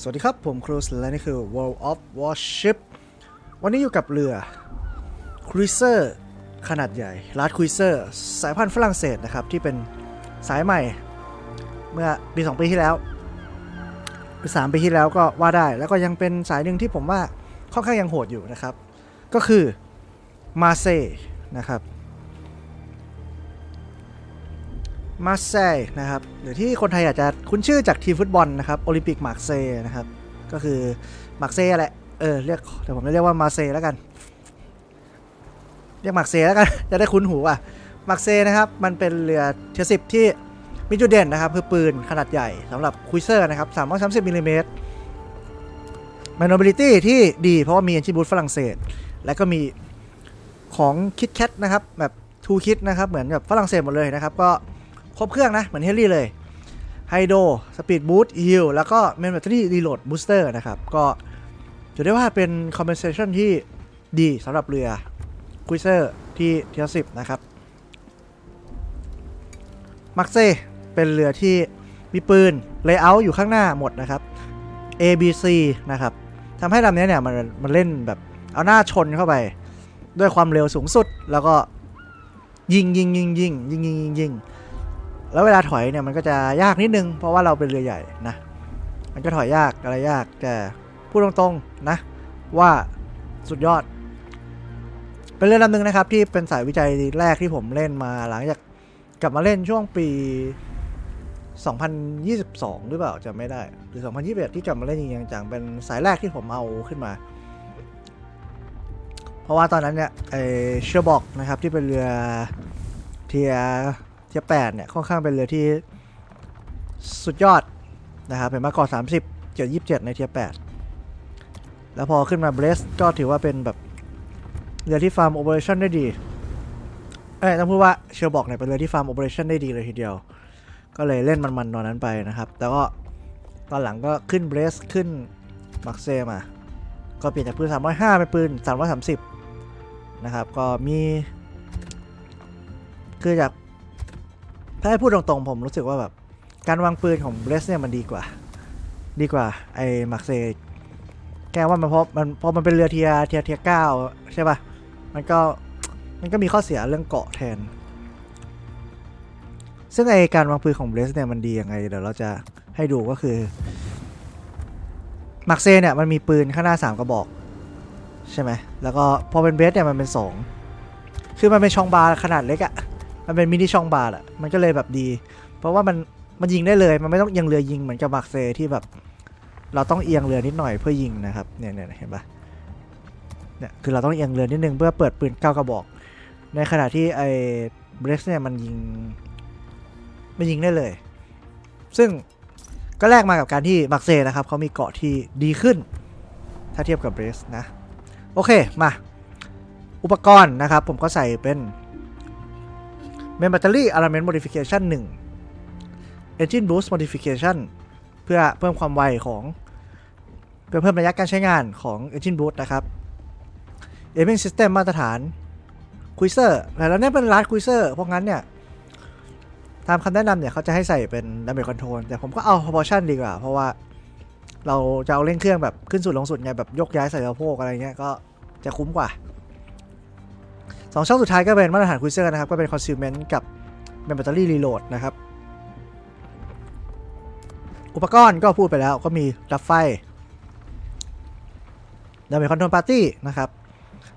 สวัสดีครับ ผมครูสและนี่คือ World of Warship วันนี้อยู่กับเรือ Cruiser ขนาดใหญ่ Large Cruiser สายพันธุ์ฝรั่งเศสนะครับ ที่เป็นสายใหม่ เมื่อปี 2 ปีที่แล้วหรือ3ปีที่แล้วก็ว่าได้ แล้วก็ยังเป็นสายหนึ่งที่ผมว่าค่อนข้างยังโหดอยู่นะครับ ก็คือมาเซนะครับ มาเซย์นะครับหรือที่คนไทยอาจจะคุ้นชื่อจากทีมฟุตบอลนะครับโอลิมปิกมาร์เซย์นะครับก็คือมาร์เซย์แหละเออเรียกแต่ผมเรียกว่ามาเซย์แล้วกันเรียกมาร์เซย์แล้วกันจะได้คุ้นหูอะมาร์เซย์นะครับมันเป็นเรือเทียสิบที่มีจุดเด่นนะครับคือปืนขนาดใหญ่สำหรับคุยเซอร์นะครับ330มิลลิเมตร maneuverability ที่ดีเพราะว่ามี engine boot ฝรั่งเศส และก็มีของคิดแคทนะครับแบบทูคิดนะครับเหมือนกับฝรั่งเศสหมดเลยนะครับก็ ครบเครื่องนะ เหมือนเฮลี่เลยไฮโดสปีดบูสต์ฮิลแล้วก็เมนแบตเตอรี่รีโหลดบูสเตอร์นะครับ ก็ถือได้ว่าเป็นคอมเพนเซชันที่ดีสำหรับเรือคุยเซอร์ที่เทียสิบนะครับมักเซเป็นเรือที่มีปืนเลเยอร์อยู่ข้างหน้าหมดนะครับ A B C นะครับทำให้ลำนี้เนี่ยมันมันเล่นแบบเอาหน้าชนเข้าไป ด้วยความเร็วสูงสุดแล้วก็ยิงยิงยิงยิงยิงยิงยิงยิง แล้วเวลาถอยเนี่ยมันก็จะยากนิดนึง เพราะว่าเราเป็นเรือใหญ่นะ มันก็ถอยยากอะไรยากแต่พูดตรงๆนะ ว่าสุดยอด เป็นเรือลำหนึ่งนะครับ ที่เป็นสายวิจัยแรกที่ผมเล่นมาหลังจากกลับมาเล่นช่วงปี 2022 หรือเปล่าจำไม่ได้ หรือ 2021 ที่กลับมาเล่นจริงจังเป็นสายแรกที่ผมเอาขึ้นมา เพราะว่าตอนนั้นเนี่ยไอเชอร์บอกนะครับที่เป็นเรือเทีย ทียแปดเนี่ยค่อนข้างเป็นเรือที่สุดยอดนะครับเป็นมาก่อนสามสิบเจ็ดยี่สิบเจ็ดในเทียแปดแล้วพอขึ้นมาเบรสก็ถือว่าเป็นแบบเรือที่ฟาร์มโอเปอเรชั่นได้ดีเอ้ยต้องพูดว่าเชอร์บอกเนี่ยเป็นเรือที่ฟาร์มโอเปอเรชั่นได้ดีเลยทีเดียว ก็เลยเล่นมันๆตอนนั้นไปนะครับ แต่ก็ตอนหลังก็ขึ้นเบรสขึ้นมักเซมาก็เปลี่ยนจากปืน 305 เป็นปืน 330 นะครับ ก็มี คือจาก ถ้าให้พูดตรงๆ ผมรู้สึกว่าแบบ การวางปืนของเบรสเนี่ยมันดีกว่า ดีกว่า ไอ้มาร์เซย์แกว่ามันเพราะมันเพราะมันเป็นเรือเทียเทียเทียเก้าใช่ป่ะ มันก็มันก็มีข้อเสียเรื่องเกาะแทน ซึ่งไอการวางปืนของเบรสเนี่ยมันดียังไง เดี๋ยวเราจะให้ดูก็คือมาร์เซย์เนี่ยมันมีปืนข้างหน้า 3 กระบอก ใช่ไหม แล้วก็พอเป็นเบสเนี่ยมันเป็น 2 คือมันเป็นช่องบาร์ขนาดเล็กอะ มันเป็นมินิช่องบาร์อะมันก็เลยแบบดี เพราะว่ามันมันยิงได้เลยมันไม่ต้องเอียงเรือยิงเหมือนกับมาร์เซที่แบบ เราต้องเอียงเรือนิดหน่อยเพื่อยิงนะครับเนี่ยเนี่ยเห็นปะเนี่ยคือเราต้องเอียงเรือนิดนึงเพื่อเปิดปืนเก้ากระบอก ในขณะที่ไอ้เบรกเนี่ยมันยิงมันยิงได้เลย ซึ่งก็แลกมากับการที่มาร์เซนะครับเขามีเกาะที่ดีขึ้น ถ้าเทียบกับเบรสนะ โอเคมา อุปกรณ์นะครับ ผมก็ใส่เป็น เมนแบตเตอรี่ element modification 1 engine boost modification เพื่อเพิ่มความไวของ เพื่อเพิ่มระยะการใช้งานของ engine boost นะครับ aiming system มาตรฐาน Cruiser แต่แล้วเนี่ยเป็น large Cruiser เพราะงั้นเนี่ยตามคำแนะนำเนี่ยเขาจะให้ใส่เป็น damage control แต่ผมก็เอา proportion ดีกว่า เพราะว่าเราจะเอาเร่งเครื่องแบบขึ้นสุดลงสุดไงแบบยกย้ายใส่สะโพกอะไรเงี้ยก็จะคุ้มกว่า สองช่องสุดท้ายก็เป็นมาตรฐานคุยเซอร์นะครับ ก็เป็น concealment กับเป็นแบตเตอรี่รีโหลดนะครับ อุปกรณ์ก็พูดไปแล้วก็มีรับไฟดาเมจคอนโทรลปาร์ตี้นะครับ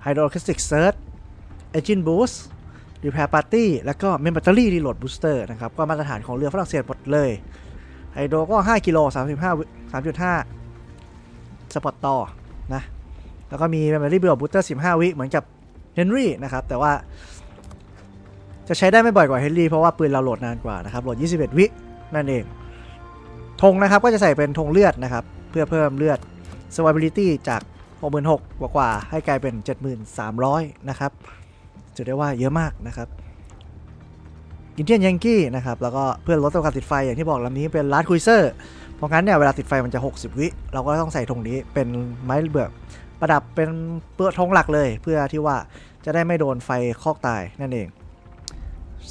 ไฮโดรค s สติกเซิร์ engine boost repair party แล้วก็เมนแบตเตอรี่รีโหลดบูสเตอร์นะครับ ก็มาตรฐานของเรือฝรั่งเศสหมดเลยไฮโดรก็ 5 กิโล 35 3.5 สปอตต่อนะ แล้วก็มีเมมโมรี่บิลบูสเตอร์15 วิเหมือนกับ เฮนรี่นะครับ แต่ว่า จะใช้ได้ไม่บ่อยกว่าเฮนรี่เพราะว่าปืนเราโหลดนานกว่านะครับ โหลด 21 วินั่นเองธงนะครับก็จะใส่เป็นธงเลือดนะครับ เพื่อเพิ่มเลือด survivability จาก 66,000กว่ากว่าให้กลายเป็น 7,300 นะครับจะได้ว่าเยอะมากนะครับอินเดียนยังกี้นะครับแล้วก็เพื่อลดตัวการติดไฟอย่างที่บอกลำนี้เป็นลาร์ดคุยเซอร์เพราะงั้นเนี่ยเวลาติดไฟมันจะ 60 วิเราก็ต้องใส่ธงนี้เป็นไม้เบือกประดับเป็นเปลือกธงหลักเลย เพื่อที่ว่า จะได้ไม่โดนไฟคอกตายนั่นเอง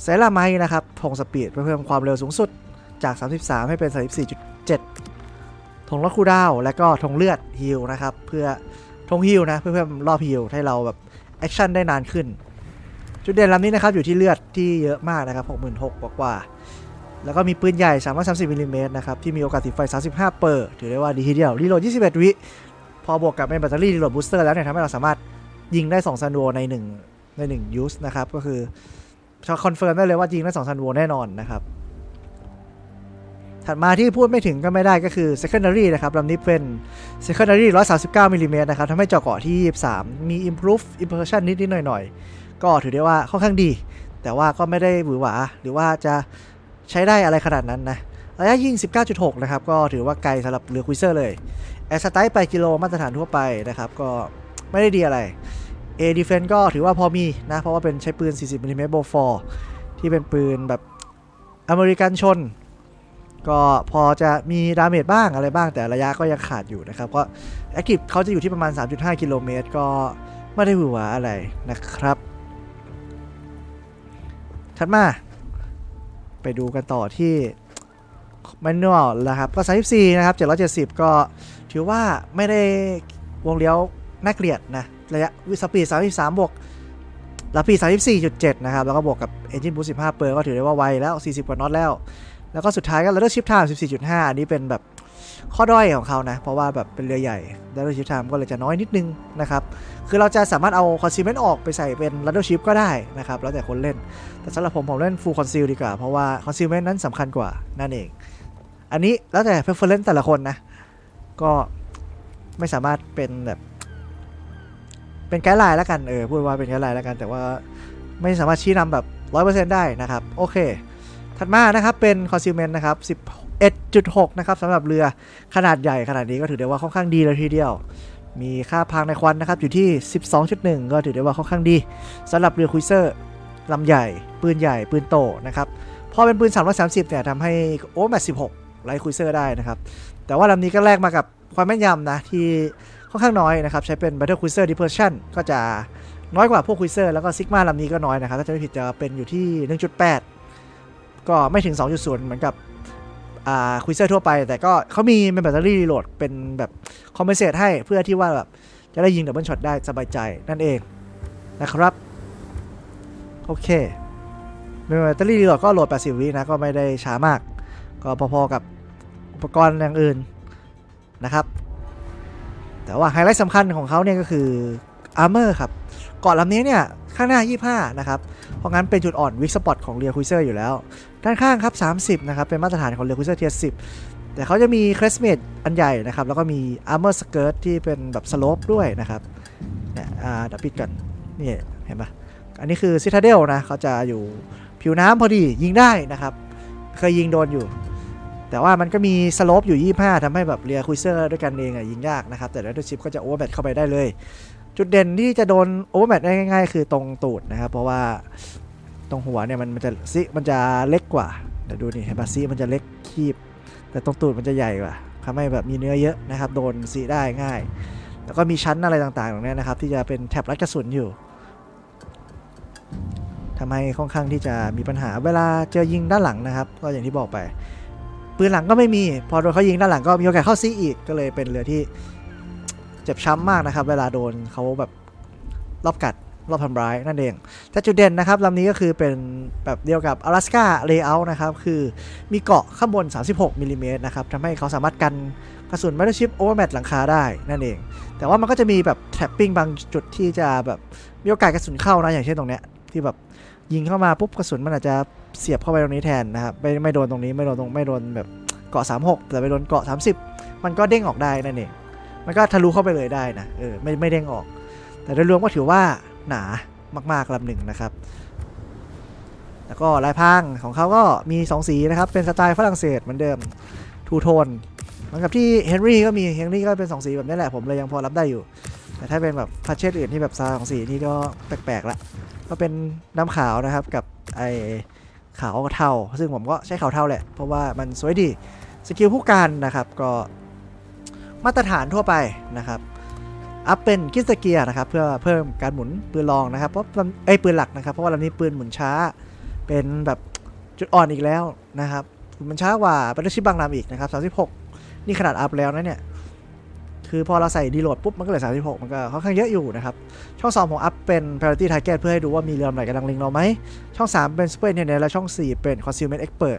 เซราไมนะครับธงสปีดเพื่อเพิ่มความเร็วสูงสุดจาก 33 ให้เป็น 34.7ธงรถคูดาว และก็ธงเลือดฮิลนะครับ เพื่อธงฮิลนะเพื่อเพิ่มรอบฮิลให้เราแบบแอคชั่นได้นานขึ้น จุดเด่นลำนี้นะครับอยู่ที่เลือดที่เยอะมากนะครับ 66,000กว่ากว่าๆแล้วก็มีปืนใหญ่ 330มิลลิเมตรนะครับ ที่มีโอกาสติดไฟ 35 เปอร์ ถือได้ว่าดีทีเดียว รีโหลด 21 วิ พอบวกกับเป็นแบตเตอรี่รีโหลดบูสเตอร์แล้วเนี่ยทำให้เราสามารถ ยิงได้2ซันโวใน1ใน1ยูสนะครับ ก็คือคอนเฟิร์มได้เลยว่ายิงได้2ซันโวแน่นอนนะครับ ถัดมาที่พูดไม่ถึงก็ไม่ได้ก็คือ secondary นะครับลำนี้เป็น secondary 139มิลลิเมตรนะครับทำให้เจาะเกาะที่ 23 มี improve impression นิดๆหน่อยๆ ก็ถือได้ว่าค่อนข้างดี แต่ว่าก็ไม่ได้หวือหวาหรือว่าจะใช้ได้อะไรขนาดนั้นนะระยะยิง 19.6 นะครับ ก็ถือว่าไกลสำหรับเรือคุยเซอร์เลย แอสไตล์ไปกิโลมาตรฐานทั่วไปนะครับ ก็ ไม่ได้ดีอะไร A defense ก็ถือว่าพอมีนะ เพราะว่าเป็นใช้ปืน 40มิลลิเมตรโบฟอร์ที่เป็นปืนแบบอเมริกันชน ก็พอจะมีดาเมจบ้างอะไรบ้างแต่ระยะก็ยังขาดอยู่นะครับก็แอคทีฟเขาจะอยู่ที่ประมาณ 3.5 กิโลเมตร ก็ไม่ได้หวือหวาอะไรนะครับ ถัดมา ไปดูกันต่อที่ m a n u a l นะครับ ก็ 34 นะครับ 770 ก็ถือว่าไม่ได้วงเลี้ยว น่าเกลียดนะ ระยะสปีด 33 บวกลาปี 34.7 นะครับ แล้วก็บวกกับ Engine Boost 15 เปอร์ก็ถือได้ว่าไวแล้ว 40 กว่าน็อตแล้ว แล้วก็สุดท้ายก็ Ladder Shift Time 14.5 อันนี้เป็นแบบข้อด้อยของเขานะ เพราะว่าแบบเป็นเรือใหญ่ Ladder Shift Time ก็เลยจะน้อยนิดนึงนะครับ คือเราจะสามารถเอา Concealment ออกไปใส่เป็น Ladder Shift ก็ได้นะครับ แล้วแต่คนเล่น แต่สำหรับผมผมเล่น Full Conceal ดีกว่า เพราะว่า Concealment นั้นสำคัญกว่านั่นเอง อันนี้แล้วแต่ preference แต่ละคนนะ ก็ไม่สามารถเป็นแบบ เป็นไกด์ไลน์แล้วกันเออพูดว่าเป็นไกด์ไลน์แล้วกัน แต่ว่าไม่สามารถชี้นำแบบ100%ได้นะครับ โอเค ถัดมานะครับเป็น concealment นะครับ11.6นะครับสำหรับเรือขนาดใหญ่ขนาดนี้ก็ถือได้ว่าค่อนข้างดีเลยทีเดียว มีค่าพังในควันนะครับอยู่ที่ 12.1 ก็ถือได้ว่าค่อนข้างดีสำหรับเรือคุยเซอร์ลำใหญ่ ปืนใหญ่ปืนโตนะครับพอเป็นปืน 330เนี่ยทำให้โอ้แมท16ไลท์คุยเซอร์ได้นะครับ แต่ว่าลำนี้ก็แลกมากับความแม่นยำนะที่ ค่อนข้างน้อยนะครับ ใช้เป็น Battle Cruiser Dispersion ก็จะน้อยกว่าพวกคุยเซอร์แล้วก็ซิกมาลำนี้ก็น้อยนะครับ ถ้าจะไม่ผิดจะเป็นอยู่ที่ 1.8 ก็ไม่ถึง 2.0 เหมือนกับอ่าคุยเซอร์ทั่วไป แต่ก็เขามีเป็นแบตเตอรี่รีโหลดเป็นแบบคอมเพนเซตให้เพื่อที่ว่าแบบจะได้ยิงดับเบิลช็อตได้สบายใจนั่นเองนะครับ โอเคเป็นแบตเตอรี่รีโหลดก็โหลด 80 วินะ ก็ไม่ได้ช้ามาก ก็พอๆกับอุปกรณ์อย่างอื่นนะครับ แต่ว่าไฮไลท์สำคัญของเขาเนี่ยก็คืออาร์เมอร์ครับเกาะลำนี้เนี่ยข้างหน้า 25 นะครับ เพราะงั้นเป็นจุดอ่อนวิกสปอตของเรือคุยเซอร์อยู่แล้ว ด้านข้างครับ 30 นะครับ เป็นมาตรฐานของเรือคุยเซอร์เทียร์10แต่เขาจะมีเครสเมดอันใหญ่นะครับ แล้วก็มีอาร์เมอร์สเกิร์ตที่เป็นแบบสโลปด้วยนะครับเนี่ยอ่าดับปิดกันนี่เห็นปะอันนี้คือซิตาเดลนะเขาจะอยู่ผิวน้ำพอดียิงได้นะครับ เคยยิงโดนอยู่ แต่ว่ามันก็มีสโลปอยู่ 25ทำให้แบบเรือคุยเซอร์ด้วยกันเองอะยิงยากนะครับ แต่ r ร d ชิปก็จะโอเวอร์แมทเข้าไปได้เลย จุดเด่นที่จะโดนโอเวอร์แมทได้ง่ายๆ คือตรงตูดนะครับ เพราะว่าตรงหัวเนี่ยมันมันจะซิมันจะเล็กกว่าเดี๋ยวดูนี่เห็นปะซิมันจะเล็กคีบ แต่ตรงตูดมันจะใหญ่กว่าทำให้แบบมีเนื้อเยอะนะครับ โดนซีได้ง่าย แล้วก็มีชั้นอะไรต่างๆตรงนี้นะครับ ที่จะเป็นแท็บรัดกระสุนอยู่ทำให้ค่อนข้างที่จะมีปัญหาเวลาเจอยิงด้านหลังนะครับ ก็อย่างที่บอกไป ปืนหลังก็ไม่มี พอโดนเขายิงด้านหลังก็มีโอกาสเข้าซีอีกก็เลยเป็นเรือที่เจ็บช้ำมากนะครับ เวลาโดนเขาแบบรอบกัดรอบทำร้ายนั่นเอง แต่จุดเด่นนะครับลำนี้ก็คือเป็นแบบเดียวกับ Alaska Layout นะครับ คือมีเกาะข้างบน 36มิลลิเมตรนะครับทำให้เขาสามารถกันกระสุน Battleship Overmatch หลังคาได้นั่นเอง แต่ว่ามันก็จะมีแบบแท็ปปิ้งบางจุดที่จะแบบมีโอกาสกระสุนเข้านะอย่างเช่นตรงเนี้ยที่แบบยิงเข้ามาปุ๊บกระสุนมันอาจจะ เสียบเข้าไปตรงนี้แทนนะครับไม่ไม่โดนตรงนี้ไม่โดนตรงไม่โดนแบบเกาะ 36 แต่ไปโดนเกาะ 30 มันก็เด้งออกได้นั่นเองมันก็ทะลุเข้าไปเลยได้นะเออไม่ไม่เด้งออก แต่โดยรวมก็ถือว่าหนามากๆลำหนึ่งนะครับ แล้วก็ลายพรางของเขาก็มี 2 สีนะครับ เป็นสไตล์ฝรั่งเศสเหมือนเดิมทูโทนเหมือนกับที่เฮนรี่ก็มีเฮนรี่ก็เป็น 2 สีแบบนี้แหละผมเลยยังพอรับได้อยู่ แต่ถ้าเป็นแบบพัชเชตอื่นที่แบบซาของสีนี่ก็แปลกๆละก็เป็นน้ำขาวนะครับกับไอ ขาวเทาซึ่งผมก็ใช้ขาวเทาแหละ เพราะว่ามันสวยดี สกิลผู้การนะครับก็มาตรฐานทั่วไปนะครับ อัพเป็นกิสเกียนะครับเพื่อเพิ่มการหมุนปืนรองนะครับเพราะลำไอ้ปืนหลักนะครับ เพราะว่าลำนี้ปืนหมุนช้าเป็นแบบจุดอ่อนอีกแล้วนะครับมันช้ากว่าบัตเตอร์ชิปบางลำอีกนะครับ36 นี่ขนาดอัพแล้วนะเนี่ย คือพอเราใส่ดีโหลดปุ๊บ มันก็เหลือ 36 มันก็ค่อนข้างเยอะอยู่นะครับ ช่อง2ผมอัพเป็น priority target เพื่อให้ดูว่ามีเรือลำไหนกำลังล็งเราไหม ช่อง 3 เป็น super internet และช่อง 4 เป็น concealment expert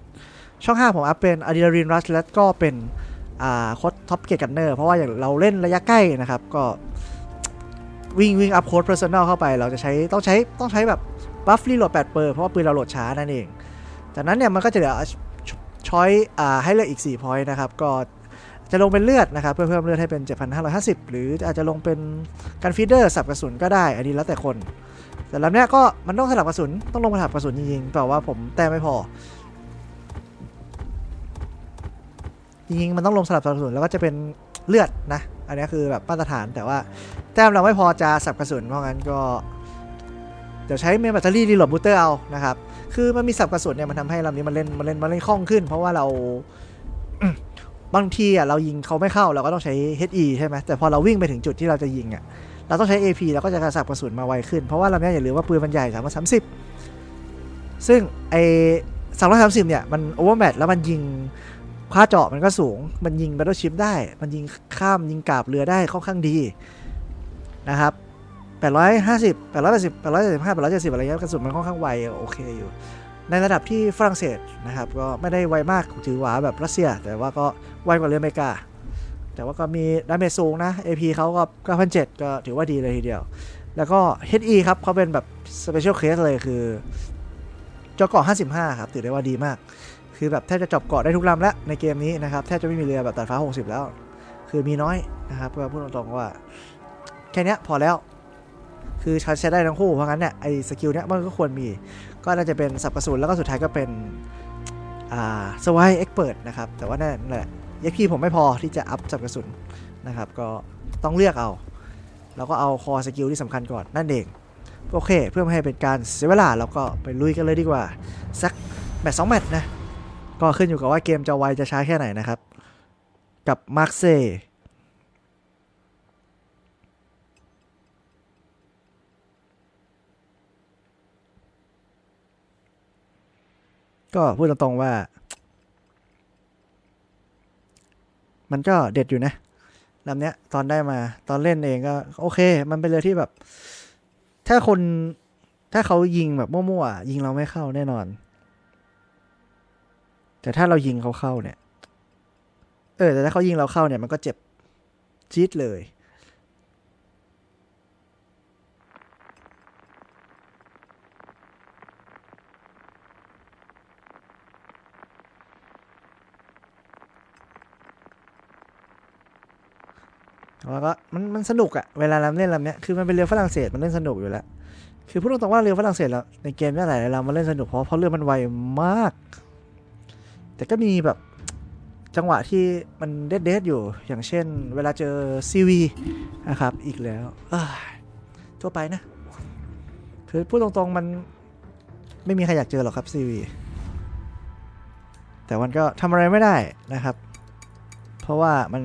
ช่อง5ผมอัพเป็น adrenaline rush และก็เป็นอ่าโค้ดท็อปเกตกันเนอร์เพราะว่าอย่างเราเล่นระยะใกล้นะครับ ก็วิ่งวิ่งอัพโค้ด personal เข้าไป เราจะใช้ต้องใช้ต้องใช้แบบบัฟรีโหลด8เปอร์เพราะว่าปืนเราโหลดช้านั่นเอง จากนั้นเนี่ยมันก็จะเหลือช้อยอ่าให้เลือกอีก4 point นะครับ ก็ จะลงเป็นเลือดนะครับเพื่อเพิ่มเลือดให้เป็น 7,550 หรืออาจจะลงเป็นการฟีเดอร์สับกระสุนก็ได้ อันนี้แล้วแต่คน แต่ลำเนี้ยก็มันต้องสลับกระสุนต้องลงมาสลับกระสุนจริงๆแต่ว่าผมแต้มไม่พอ จริงๆมันต้องลงสลับกระสุนแล้วก็จะเป็นเลือดนะ อันนี้คือแบบมาตรฐานแต่ว่าแต้มเราไม่พอจะสับกระสุนเพราะงั้นก็เดี๋ยวใช้เมนแบตเตอรี่รีโหลดบูเตอร์เอานะครับ คือมันมีสับกระสุนเนี่ยมันทำให้ลำนี้มันเล่นมันเล่นมันเล่นคล่องขึ้น เพราะว่าเรา บางทีอะเรายิงเขาไม่เข้าเราก็ต้องใช้ HE ใช่ไหมแต่พอเราวิ่งไปถึงจุดที่เราจะยิงอะเราต้องใช้ AP เราก็จะกระสับกระสุนมาไวขึ้น เพราะว่าลำนี้อย่าลืมว่าปืนมันใหญ่สามร้อยสามสิบซึ่งไอสามร้อยสามสิบเนี่ยมันโอเวอร์แมทแล้วมันยิงค่าเจาะมันก็สูง มันยิง b บ t เ e ิ s h i p ได้ มันยิงข้ามยิงกาบเรือได้ค่อนข้างดีนะครับ850 880 875 870อะไรเงี้ยกระสุนมันค่อนข้างไวโอเคอยู่ ในระดับที่ฝรั่งเศสนะครับก็ไม่ได้ไวมากถือหวาแบบรัสเซีย แต่ว่าก็ไวกว่าเรืออเมริกา แต่ว่าก็มีดาเมจสูงนะ AP เขาก็9,700ก็ถือว่าดีเลยทีเดียว แล้วก็ HE ครับเขาเป็นแบบ Special Case เลยคือเจาะเกาะ55 ครับถือได้ว่าดีมาก คือแบบแทบจะจบเกาะได้ทุกลำแล้วในเกมนี้นะครับแทบจะไม่มีเรือแบบตัดฟ้า 60 แล้ว คือมีน้อยนะครับก็พูดตรงๆว่าแค่นี้พอแล้ว คือใช้ใช้ได้ทั้งคู่เพราะงั้นเนี่ยไอ้สกิลเนี้ยมันก็ควรมี ก็น่าจะเป็นสับกระสุนแล้วก็สุดท้ายก็เป็นสวายเอ็กเปิดนะครับ แต่ว่านั่นแหละยักพี่ผมไม่พอที่จะอัพสับกระสุนนะครับ ก็ต้องเลือกเอา แล้วก็เอาคอสกิลที่สำคัญก่อนนั่นเองโอเค เพื่อไม่ให้เป็นการเสียเวลาเราก็ไปลุยกันเลยดีกว่า สักแมตช์สองแมตช์นะ ก็ขึ้นอยู่กับว่าเกมจะไวจะช้าแค่ไหนนะครับ กับมาร์เซ ก็พูดตรงๆว่า มันก็เด็ดอยู่นะลำเนี้ย ตอนได้มาตอนเล่นเองก็ โอเค มันเป็นเรือที่แบบ ถ้าคนถ้าเขายิงแบบมั่วๆยิงเราไม่เข้าแน่นอน แต่ถ้าเรายิงเขาเข้าเนี่ย เออ แต่ถ้าเขายิงเราเข้าเนี่ย มันก็เจ็บจี๊ดเลย แล้วก็มันมันสนุกอะเวลาเราเล่นลำเนี้ยคือมันเป็นเรือฝรั่งเศสมันเล่นสนุกอยู่แล้วคือพูดตรงๆว่าเรือฝรั่งเศสแล้วในเกมนี่หลายๆลำมันเล่นสนุกเพราะเพราะเรือมันไวมาก แต่ก็มีแบบจังหวะที่มันเด็ดๆอยู่อย่างเช่น เวลาเจอซีวีนะครับอีกแล้วทั่วไปนะคือพูดตรงๆมันไม่มีใครอยากเจอหรอกครับซีวีแต่มันก็ทำอะไรไม่ได้นะครับ เพราะว่ามัน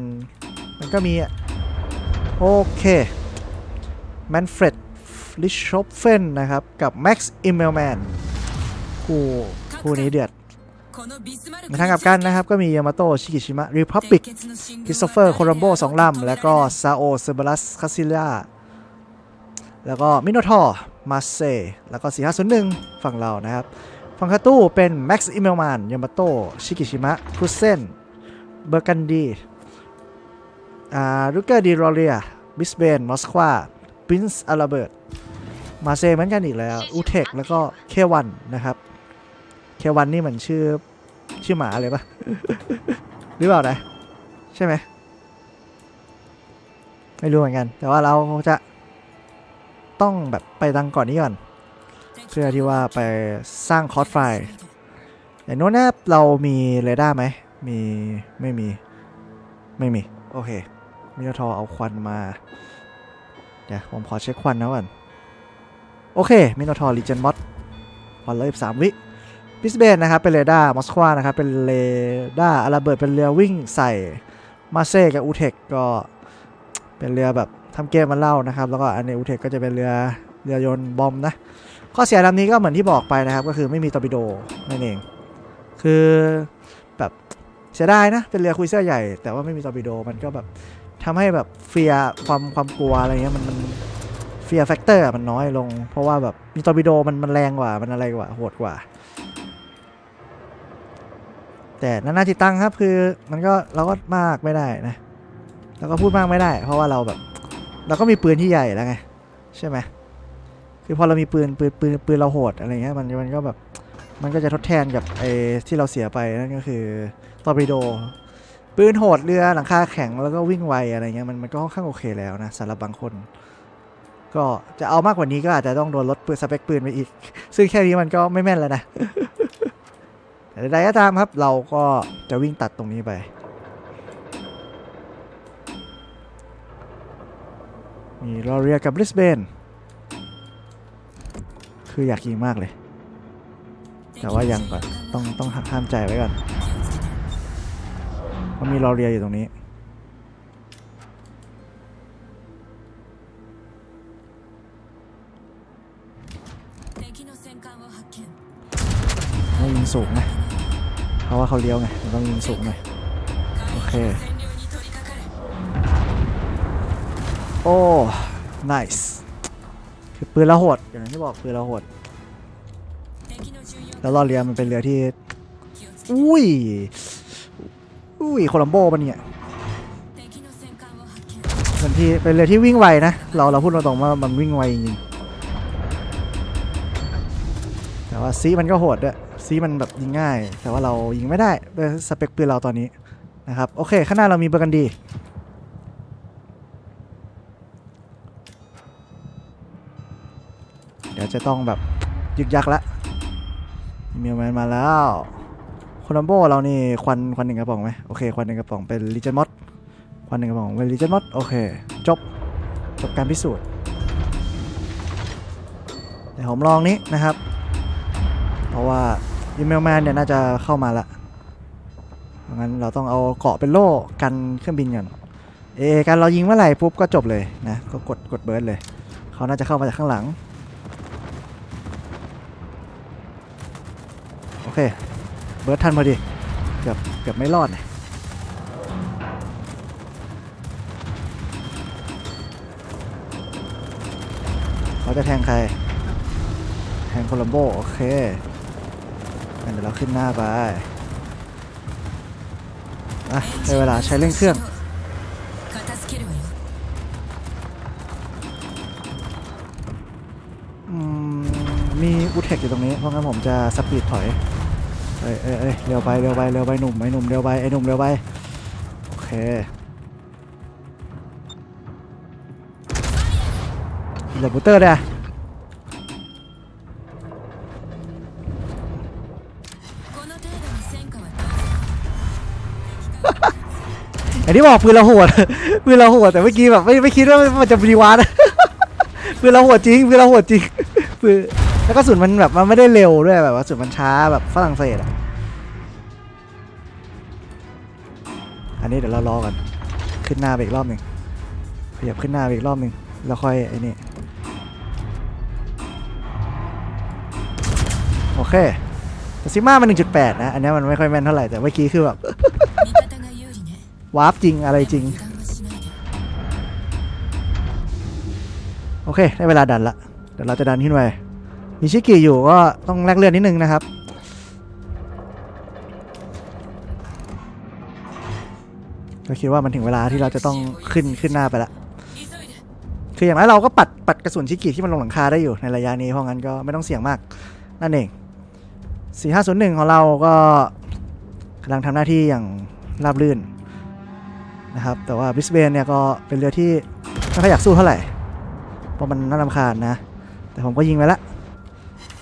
มันก็มี โอเคแมนเฟรดลิชชอปเฟนนะครับ กับแม็กซ์อิมเมลแมนคู่คู่นี้เดือดในทางกลับกันนะครับ ก็มียามาโตชิกิชิมะรีพับบิกคริสโตเฟอร์โคลัมโบสองลำ แล้วก็ซาโอเซเบลัสคาซิล่าแล้วก็มิโนทอร์มาเซแล้วก็ 4501 ฝั่งเรานะครับ ฝั่งคาตู้เป็นแม็กซ์อิเมลแมนยามาโตชิกิชิมะคุเซนเบอร์กันดี ลูเกอร์ดีโรเรียบิสเบนมอสควาปรินซ์อาราเบิร์ตมาเซเหมือนกันอีกแล้วอูเทคแล้วก็เควันนะครับเควันนี่เหมือนชื่อชื่อหมาเลยปะหรือเปล่านะใช่ไหมไม่รู้เหมือนกัน แต่ว่าเราจะต้องแบบไปดังก่อนนี้ก่อน เพื่อที่ว่าไปสร้างคอร์สไฟล์อย่างโน้นนะเรามีเรดาร์ไหมมีไม่มี ไม่มี โอเค มิโนทอร์เอาควันมาเดี๋ยวผมขอเช็คควันนะก่อนโอเคมิโนทอร์ลีเจนมอดควันเลยสามวิพิสเบนนะครับเป็นเรดาร์มอสควานะครับเป็นเรดาร์อาราเบิร์ตเป็นเรือวิ่งใส่มาเซ่กับอูเทคก็เป็นเรือแบบทำเกมมาเล่านะครับ แล้วก็อันนี้อูเทคก็จะเป็นเรือเรือยนต์บอมนะข้อเสียลำนี้ก็เหมือนที่บอกไปนะครับ ก็คือไม่มีตอร์ปิโดนั่นเอง คือแบบเสียดายนะ เป็นเรือคุยเซอร์ใหญ่ แต่ว่าไม่มีตอร์ปิโดมันก็แบบ ทำให้แบบเฟียความความกลัวอะไรเงี้ยมันมันเฟียแฟกเตอร์มันน้อยลง เพราะว่าแบบมีตอร์ปิโดมันมันแรงกว่ามันอะไรกว่าโหดกว่า แต่นานาจิตตังครับคือมันก็เราก็มากไม่ได้นะเราก็พูดมากไม่ได้ เพราะว่าเราแบบ เราก็มีปืนที่ใหญ่แล้วไงใช่ไหมคือพอเรามีปืนปืนปืนปืนเราโหดอะไรเงี้ยมันมันก็แบบมันก็จะทดแทนกับไอ้ที่เราเสียไปนั่นก็คือตอร์ปิโด ปืนโหดเรือหลังคาแข็งแล้วก็วิ่งไวอะไรเงี้ยมันมันก็ค่อนข้างโอเคแล้วนะสำหรับบางคน ก็จะเอามากกว่านี้ก็อาจจะต้องโดนลดปืนสเปคปืนไปอีก ซึ่งแค่นี้มันก็ไม่แม่นแล้วนะแต่ใดก็ตามครับเราก็จะวิ่งตัดตรงนี้ไป มีลอเรียกับบริสเบนคืออยากยิงมากเลย แต่ว่ายังก่อนต้องต้องห้ามใจไว้ก่อน เขามีรอเรียอยู่ตรงนี้ ต้องยิงสูงไงเพราะว่าเขาเลี้ยวไงต้องยิงสูงหน่อยโอเค โอ้ nice คือปืนละหดอย่างที่บอกปืนละหดแล้วรอเรียมันเป็นเรือที่ อุ้ย ยโคลัมโบปะเนี่ยเหมืนที่เป็นเรือที่วิ่งไวนะ เราเราพูดตรงว่ามันวิ่งไวจริงแต่ว่าซีมันก็โหดด้วยซีมันแบบยิงง่าย แต่ว่าเรายิงไม่ได้ด้วยสเปคปืนเราตอนนี้นะครับ โอเคข้างหน้าเรามีเบอร์กันดีเดี๋ยวจะต้องแบบยึกยักละมีเมแมนมาแล้ว โคลัมโบเรานี่ควันควันหนึ่งกระป๋องไหมโอเคควันหนึ่งกระป๋องเป็นลิเจนมอสควันหนึ่งกระป๋องเป็นลิเจนมอสโอเคจบจบการพิสูจน์เดี๋ยวผมลองนี้นะครับ เพราะว่าอีเมลแมนเนี่ยน่าจะเข้ามาละเพราะงั้นเราต้องเอาเกาะเป็นโล่กันเครื่องบินก่อนเอการเรายิงเมื่อไหร่ปุ๊บก็จบเลยนะก็กดกดเบิร์ดเลย เขาน่าจะเข้ามาจากข้างหลัง โอเค เบิร์ดทันพอดีเกือบเกือบไม่รอดเนี่ยเขาจะแทงใคร แทงโคลัมโบ โอเคเดี๋ยวเราขึ้นหน้าไปอะใด้เวลาใช้เร่งเครื่องมีอุเทคอยู่ตรงนี้ เพราะงั้นผมจะสปีดถอย เอ้ยเอ้ยเอ้เร็วไปเร็วไปเร็วไปหนุ่มไอ้หนุ่มเร็วไปไอ้หนุ่มเร็วไปโอเคเหลือบูเตอร์เด้อไอ้ที่บอกปืนเราโหดปืนเราโหดแต่เมื่อกี้แบบไม่ไม่คิดว่ามันจะรีวาร์ดปืนเราโหดจริงปืนเราโหดจริงปืน แล้วก็สุนมันแบบมันไม่ได้เร็วด้วยแบบว่าสุนมันช้าแบบฝรั่งเศสอะ อันนี้เดี๋ยวเรารอกันขึ้นหน้าไปอีกรอบหนึ่งขยับขึ้นหน้าไปอีกรอบหนึ่งแล้วค่อยไอ้นี่โอเคซิม่ามัน 1.8 นะ อันนี้มันไม่ค่อยแม่นเท่าไหร่ แต่เมื่อกี้คือแบบ วาร์ปจริงอะไรจริง โอเค ได้เวลาดันละ เดี๋ยวเราจะดันขึ้นไป มีชิกิอยู่ก็ต้องแลกเลือดนิดนึงนะครับเราคิดว่ามันถึงเวลาที่เราจะต้องขึ้นขึ้นหน้าไปละคืออย่างไรเราก็ปัดปัดกระสุนชิกิที่มันลงหลังคาได้อยู่ในระยะนี้เพราะงั้นก็ไม่ต้องเสี่ยงมากนั่นเอง4501ของเราก็กำลังทำหน้าที่อย่างราบรื่นนะครับ แต่ว่าบริสเบนเนี่ยก็เป็นเรือที่ไม่ค่อยอยากสู้เท่าไหร่ เพราะมันน่ารำคาญนะ แต่ผมก็ยิงไปแล้ว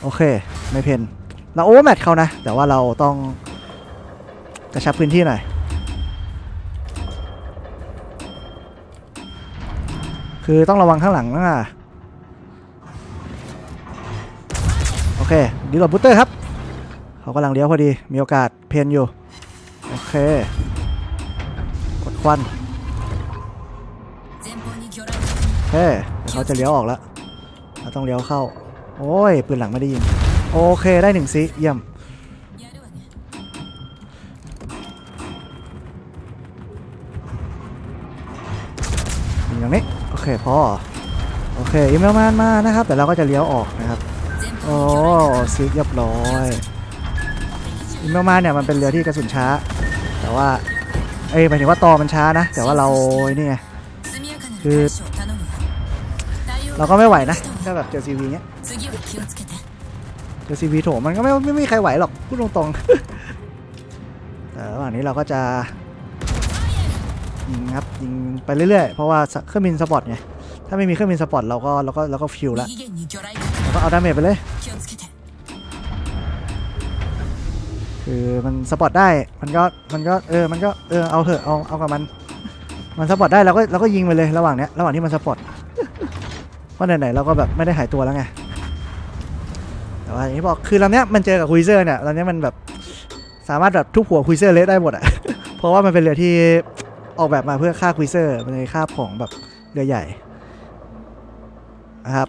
โอเค ไม่เพนเราโอเวอร์แมตเขานะ แต่ว่าเราต้องกระชับพื้นที่หน่อยคือต้องระวังข้างหลังนะโอเคดีลอดบูเตอร์ครับ เขากำลังเลี้ยวพอดี มีโอกาสเพนอยู่ โอเค กดควันโอเคเขาจะเลี้ยวออกแล้ว เราต้องเลี้ยวเข้า โอ้ยปืนหลังไม่ได้ยิง โอเคได้หนึ่งซิเยี่ยมยิงตรงนี้ โอเคพอโอเคอีเมลมานมานะครับ แต่เราก็จะเลี้ยวออกนะครับ โอ้ซิเรียบร้อยอีเมลมานเนี่ยมันเป็นเรือที่กระสุนช้า แต่ว่าเอ้ยหมายถึงว่าตอมันช้านะ แต่ว่าเราเนี่ยคือ เราก็ไม่ไหวนะ ถ้าแบบเจอซีวีเนี้ยเจอซีวีโถมันก็ไม่ไม่มีใครไหวหรอกพูดตรงๆแต่ระหว่างนี้เราก็จะยิงครับยิงไปเรื่อยๆ เพราะว่าเครื่องบินสปอร์ตไงถ้าไม่มีเครื่องบินสปอร์ตเราก็เราก็เราก็ฟิวละเราก็เอาดาเมจไปเลย คือมันสปอร์ตได้มันก็มันก็เออมันก็เออเอาเถอะเอาเอากับมัน มันสปอร์ตได้เราก็เราก็ยิงไปเลยระหว่างเนี้ยระหว่างที่มันสปอร์ต ราะไหนๆเราก็แบบไม่ได้หายตัวแล้วไงแต่ว่าอย่างที่บอกคือลำเนี้ยมันเจอกับคุยเซอร์เนี่ยลำเนี้ยมันแบบสามารถแบบทุบหัวคุยเซอร์เละได้หมดอะเพราะว่ามันเป็นเรือที่ออกแบบมาเพื่อฆ่าคุยเซอร์มันเลยฆ่าของแบบเรือใหญ่นะครับ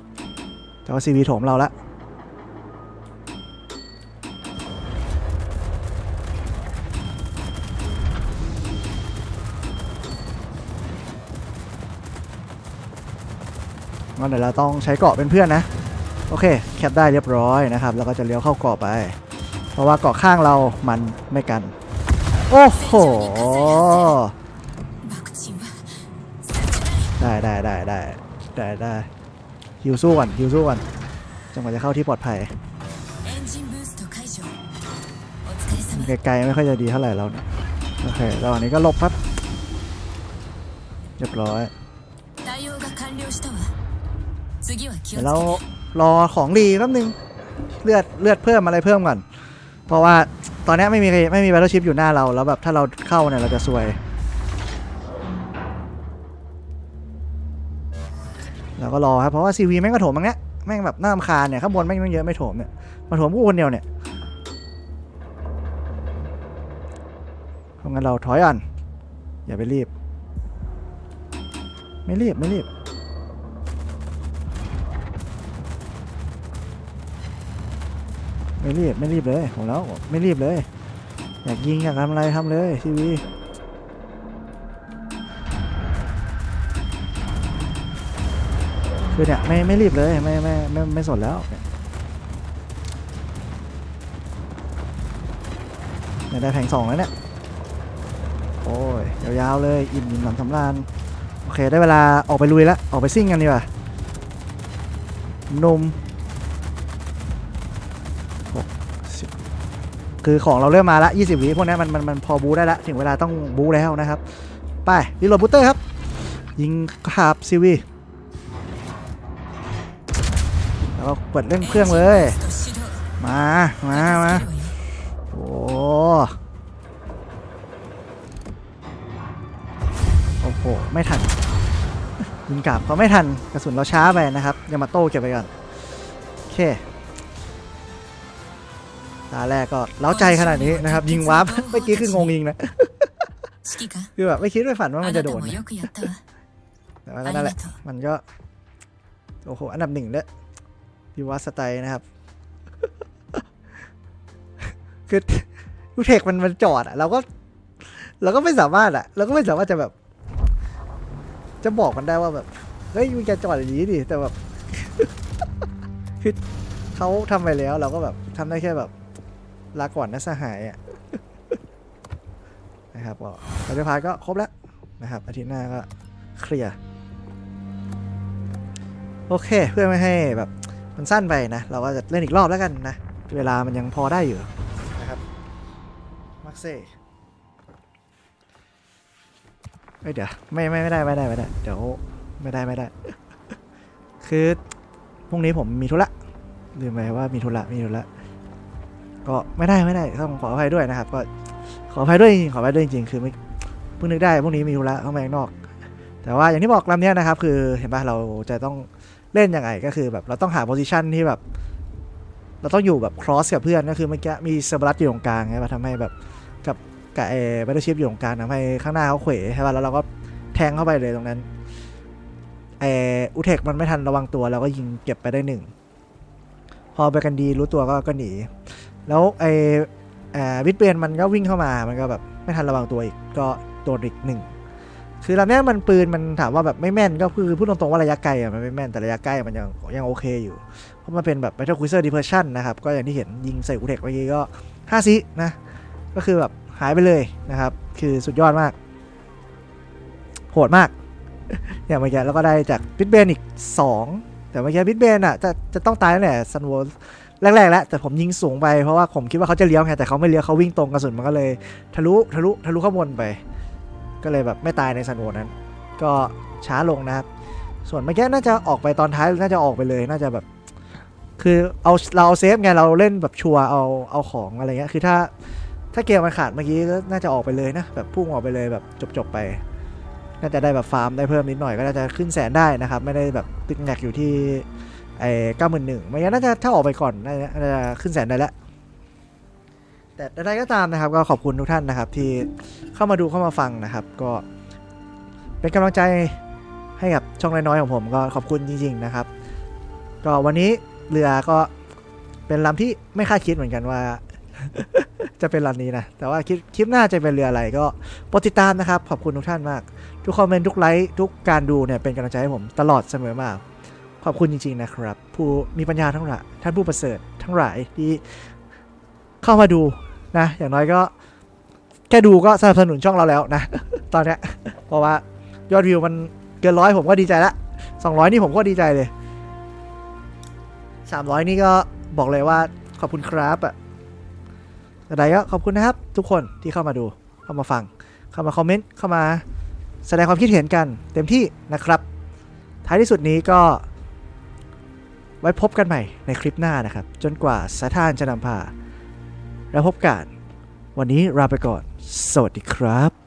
แต่ว่าซีวีโถมเราละ งั้เดี๋ยวเราต้องใช้เกาะเป็นเพื่อนนะ โอเค แคปได้เรียบร้อยนะครับ แล้วก็จะเลี้ยวเข้าเกาะไป เพราะว่าเกาะข้างเรามันไม่กัน โอ้โห ได้ได้ได้ได้ได้ได้ฮิวสู้ก่อนฮิวสู้ก่อนจังหวะจะเข้าที่ปลอดภัยไกลๆไม่ค่อยจะดีเท่าไหร่เราเโอเคระหว่างนี้ก็ลบครับเรียบร้อย เดี๋ยวเรารอของดีแป๊บนึงเลือดเลือดเพิ่มอะไรเพิ่มก่อน เพราะว่าตอนนี้ไม่มีไม่มีแบตเทิลชิพอยู่หน้าเราแล้วแบบถ้าเราเข้าเนี่ยเราจะซวยเราก็รอครับเพราะว่าซีวีแม่งก็โถมมั้งเนี้ยแม่งแบบน้ารำคาญเนี่ยข้างบนแม่งเยอะไม่โถมเนี่ยมาโถมกูคนเดียวเนี่ยเพราะงั้นเราถอยอ่อนอย่าไปรีบ ไม่รีบไม่รีบ ไม่รีบไม่รีบเลยผมแล้วไม่รีบเลย อยากยิงอยากทำอะไรทำเลยทีวีคือเนี่ยไม่ไม่รีบเลยไม่ไม่ไม่ไม่สนแล้วเนี่ยได้แผงสองแล้วเนี่ยโอ้ยยาวๆเลยอิ่มหนำสำราญโอเคได้เวลาออกไปลุยแล้วออกไปซิ่งกันดีกว่านม คือของเราเริ่มมาละ 20 วิพวกนี้มันมันมันพอบูได้ละ ถึงเวลาต้องบูแล้วนะครับ ไปรีโหลดบูเตอร์ครับ ยิงขาบซีวีแล้วเปิดเรื่องเครื่องเลย มา มามาโอ้โอ้หไม่ทันยิงกลับเขาไม่ทันกระสุนเราช้าไปนะครับยามาโต้เก็บไปก่อน โอเค ตาแรกก็เล้าใจขนาดนี้นะครับ ยิงวาร์ปเมื่อกี้คืองงยิงนะคือแบบไม่คิดไม่ฝันว่ามันจะโดนแต่ว่านั่นแหละมันก็โอ้โหอันดับหนึ่งเลยยูวาสไตล์นะครับคือลูเทคมันมันจอดอะเราก็เราก็ไม่สามารถอะเราก็ไม่สามารถจะแบบ จะบอกมันได้ว่าแบบเฮ้ยมึงจะจอดอย่างนี้ดิแต่แบบคือเขาทำไปแล้วเราก็แบบทำได้แค่แบบ ลาก่อนนะสหายอะนะครับก็ปัจจุบันก็ครบแล้วนะครับอาทิตย์หน้าก็เคลียร์โอเคเพื่อไม่ให้แบบมันสั้นไปนะ เราก็จะเล่นอีกรอบแล้วกันนะ เวลามันยังพอได้อยู่นะครับมักเซ่เอ้ยเดี๋ยวไม่ไม่ไม่ได้ไม่ได้ไม่ได้เดี๋ยวไม่ได้ไม่ได้ คือพรุ่งนี้ผมมีธุระลืมไปว่ามีธุระมีธุระ ก็ไม่ได้ไม่ได้ต้องขออภัยด้วยนะครับ ก็ขออภัยด้วยจริงขออภัยด้วยจริงคือไม่เพิ่งนึกได้พรุ่งนี้มีธุระเข้ามาข้างนอก แต่ว่าอย่างที่บอกลำเนี้ยนะครับ คือเห็นป่ะเราจะต้องเล่นยังไงก็คือแบบเราต้องหาโพซิชันที่แบบ เราต้องอยู่แบบ cross กับเพื่อนก็คือเมื่อกี้มีเซอร์บรัสอยู่ตรงกลางใช่ป่ะทำให้แบบกับกับเอเบตเตอร์ชิพอยู่ตรงกลางทำให้ข้างหน้าเขาเขวใช่ป่ะแล้วเราก็แทงเข้าไปเลยตรงนั้นเอออุเทคมันไม่ทันระวังตัวเราก็ยิงเก็บไปได้หนึ่งพอไปกันดีรู้ตัวก็ก็หนี แล้วไอเอ่อวิดเบนมันก็วิ่งเข้ามา มันก็แบบไม่ทันระวังตัวอีก ก็โดนอีกหนึ่ง คือลำเนี้ยมันปืนมันถามว่าแบบไม่แม่นก็คือพูดตรงๆว่าระยะไกลอะมันไม่แม่นแต่ระยะใกล้มันยังยังโอเคอยู่ เพราะมันเป็นแบบ Battle Cruiser Diversion นะครับ ก็อย่างที่เห็นยิงใส่อุเทกเมื่อกี้ก็5ซินะ ก็คือแบบหายไปเลยนะครับ คือสุดยอดมาก โหดมาก อย่างเมื่อกี้แล้วก็ได้จากบิทเบนอีก 2 แต่เมื่อกี้บิทเบนอะจะจะต้องตายตั้งแต่ซันโว แรกๆแล้วแต่ผมยิงสูงไปเพราะว่าผมคิดว่าเขาจะเลี้ยวไงแต่เขาไม่เลี้ยวเขาวิ่งตรงกระสุนมันก็เลย ทะลุทะลุทะลุข้างบนไป ก็เลยแบบไม่ตายในซันโวนั้น ก็ช้าลงนะครับ ส่วนเมื่อกี้น่าจะออกไปตอนท้ายน่าจะออกไปเลยน่าจะแบบ คือเอาเราเอาเซฟไงเราเล่นแบบชัวร์เอาเอาของอะไรเงี้ยคือถ้าถ้าเกมมันขาดเมื่อกี้ก็น่าจะออกไปเลยนะแบบพุ่งออกไปเลยแบบจบๆไป น่าจะได้แบบฟาร์มได้เพิ่มนิดหน่อยก็น่าจะขึ้นแสนได้นะครับ ไม่ได้แบบตึกแงกอยู่ที่ ไอ้เก้าหมื่นหนึ่งไม่งั้นน่าจะถ้าออกไปก่อนน่าจะขึ้นแสนได้แล้วแต่ใดๆก็ตามนะครับ ก็ขอบคุณทุกท่านนะครับ ที่เข้ามาดูเข้ามาฟังนะครับ ก็เป็นกำลังใจให้กับช่องน้อยๆของผม ก็ขอบคุณจริง ๆนะครับ ก็วันนี้เรือก็เป็นลำที่ไม่คาดคิดเหมือนกันว่า จะเป็นลำนี้นะ แต่ว่าคลิปคลิปหน้าจะเป็นเรืออะไรก็โปรดติดตามนะครับ ขอบคุณทุกท่านมาก ทุกคอมเมนต์ทุกไลค์ทุกการดูเนี่ยเป็นกำลังใจให้ผมตลอดเสมอมา ขอบคุณจริง ๆ นะครับ ผู้มีปัญญาทั้งหลายท่านผู้ประเสริฐทั้งหลายที่เข้ามาดูนะ อย่างน้อยก็แค่ดูก็สนับสนุนช่องเราแล้วนะ ตอนเนี้ยเพราะว่ายอดวิวมันเกินร้อยผมก็ดีใจละสองร้อยนี่ผมก็ดีใจเลยสามร้อยนี่ก็บอกเลยว่าขอบคุณครับอะแต่ใดก็ขอบคุณนะครับ ทุกคนที่เข้ามาดูเข้ามาฟัง เข้ามาคอมเมนต์เข้ามาแสดงความคิดเห็นกันเต็มที่นะครับ ท้ายที่สุดนี้ก็ ไว้พบกันใหม่ในคลิปหน้านะครับ จนกว่าสาทานจะนำพา แล้วพบกัน วันนี้ลาไปก่อน สวัสดีครับ